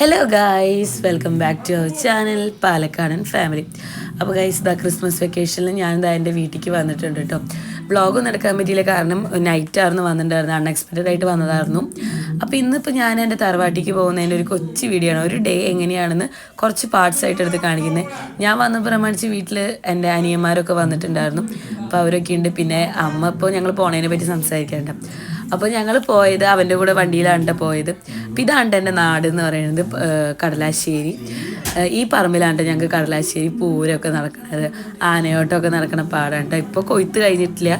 Hello guys welcome back to our channel പാലക്കാടൻ family അപ്പോൾ guys ഇതാ ക്രിസ്മസ് വെക്കേഷനിൽ ഞാനിതാ എന്റെ വീട്ടിലേക്ക് വന്നിട്ടുണ്ട് കേട്ടോ വ്ളോഗൊന്നും എടുക്കാൻ പറ്റിയില്ല. കാരണം നൈറ്റായിരുന്നു വന്നിട്ടുണ്ടായിരുന്നു അൺഎക്സ്പെക്റ്റഡ് ആയിട്ട് വന്നതായിരുന്നു. അപ്പോൾ ഇന്നിപ്പോൾ ഞാൻ എന്റെ തറവാട്ടിക്ക് പോകുന്നതിന്റെ ഒരു കൊച്ചു വീഡിയോ ആണ്. ഒരു ഡേ എങ്ങനെയാണെന്ന് കുറച്ച് പാർട്സ് ആയിട്ട് എടുത്ത് കാണിക്കുന്നത് ഞാൻ വന്ന പ്രമാണിച്ച് വീട്ടിൽ എന്റെ അനിയന്മാരൊക്കെ വന്നിട്ടുണ്ടായിരുന്നു. അപ്പോൾ അവരൊക്കെ ഉണ്ട്. പിന്നെ അമ്മ ഇപ്പോൾ ഞങ്ങൾ പോണതിനെ പറ്റി സംസാരിക്കേണ്ട അപ്പോൾ ഞങ്ങൾ പോയത് അവന്റെ കൂടെ വണ്ടിയിലാണ് ട്ടോ പോയത്. അപ്പോൾ ഇതാണ് എന്റെ നാട് എന്ന് പറയുന്നത് കടലാശ്ശേരി. ഈ പറമ്പിലാണ് ഞങ്ങൾക്ക് കടലാശ്ശേരി പൂരമൊക്കെ നടക്കുന്നത് ആനയോട്ടമൊക്കെ നടക്കണ പാടാണ് ട്ടോ. ഇപ്പോൾ കൊയ്ത്ത് കഴിഞ്ഞിട്ടില്ല.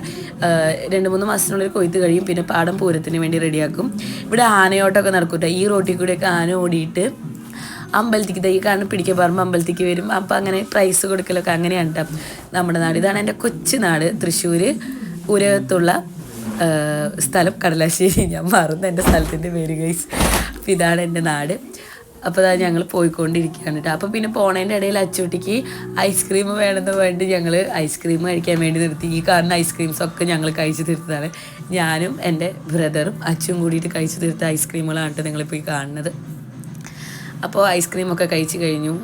രണ്ട് മൂന്ന് മാസത്തിനുള്ളിൽ കൊയ്ത്ത് കഴിയും. പിന്നെ പാടം പൂരത്തിന് വേണ്ടി റെഡിയാക്കും. ഇവിടെ ആനയോട്ടമൊക്കെ നടക്കും ട്ടോ. ഈ റോട്ടിൽ കൂടെയൊക്കെ ആന ഓടിയിട്ട് അമ്പലത്തിക്ക് തൈ കാണും പിടിക്കാൻ പറമ്പ് അമ്പലത്തിക്ക് വരും. അപ്പം അങ്ങനെ പ്രൈസ് കൊടുക്കലൊക്കെ അങ്ങനെയാണ് നമ്മുടെ നാട്. ഇതാണ് എന്റെ കൊച്ചു നാട് തൃശ്ശൂർ ഉരകത്തുള്ള സ്ഥലം കടലാശ്ശേരി. ഞാൻ മാറുന്ന എന്റെ സ്ഥലത്തിന്റെ പേര് ഗൈസ് അപ്പോൾ ഇതാണ് എന്റെ നാട്. അപ്പോൾ അതാ ഞങ്ങൾ പോയിക്കൊണ്ടിരിക്കുകയാണ് കേട്ടോ അപ്പോൾ പിന്നെ പോണതിന്റെ ഇടയിൽ അച്ചൂട്ടിക്ക് ഐസ്ക്രീം വേണമെന്ന് വേണ്ടി ഞങ്ങൾ ഐസ്ക്രീം കഴിക്കാൻ വേണ്ടി നിർത്തി. ഈ കാണുന്ന ഐസ്ക്രീംസൊക്കെ ഞങ്ങൾ കഴിച്ചു തീർത്തതാണ്. ഞാനും എന്റെ ബ്രദറും അച്ചും കൂടിയിട്ട് കഴിച്ചു തീർത്ത ഐസ്ക്രീമുകളാണ് കേട്ടോ നിങ്ങളിപ്പോൾ ഈ കാണുന്നത്. അപ്പോൾ ഐസ്ക്രീമൊക്കെ കഴിച്ചു കഴിഞ്ഞു.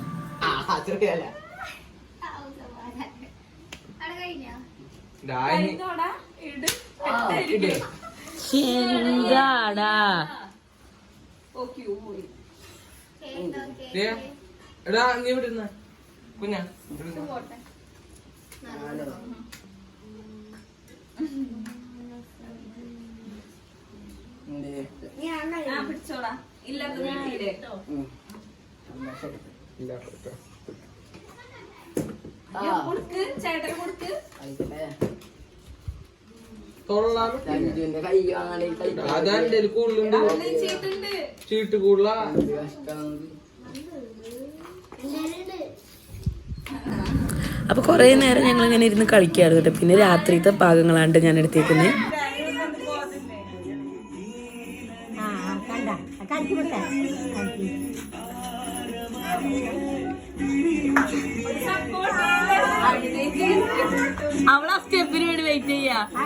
എന്താടാ? എടാ നീ ഇവിടെ ഇരുന്ന കുഞ്ഞാ ഇരുന്ന്. ഇല്ല, എന്റെ കൂടുതലുണ്ട്. ചീട്ട് കൂടുതല. അപ്പോൾ കുറേ നേരം ഞങ്ങൾ ഇങ്ങനെ ഇരുന്ന് കളിക്കായിരുന്നു കേട്ടോ. പിന്നെ രാത്രിത്തെ ഭാഗങ്ങളാണ്ട് ഞാൻ എടുത്തേക്കുന്നത് അവൾ ആ.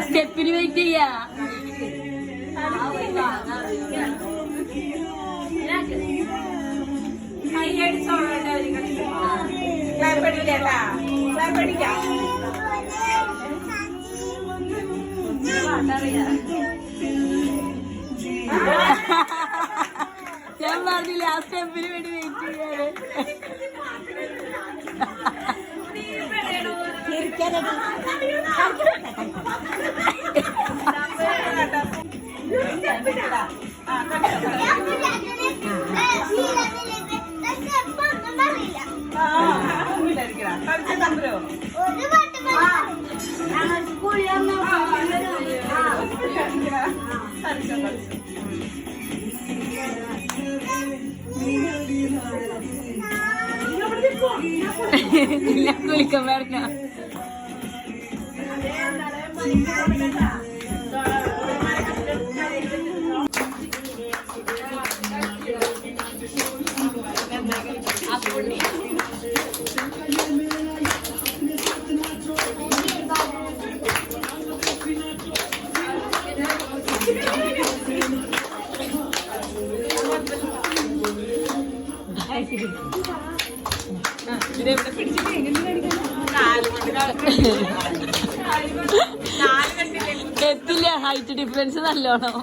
സ്റ്റെപ്പിന് വെയിറ്റ് ചെയ്യാ വെയിറ്റ് ചെയ്യാ ഞാൻ പറഞ്ഞില്ല ആ സ്റ്റെപ്പിന് വേണ്ടി വെയിറ്റ് ചെയ്യാറ് ഞാൻ കുളിക്കാൻ പറഞ്ഞ എത്തില്ല ഹൈറ്റ് ഡിഫറൻസ് നല്ലോണം.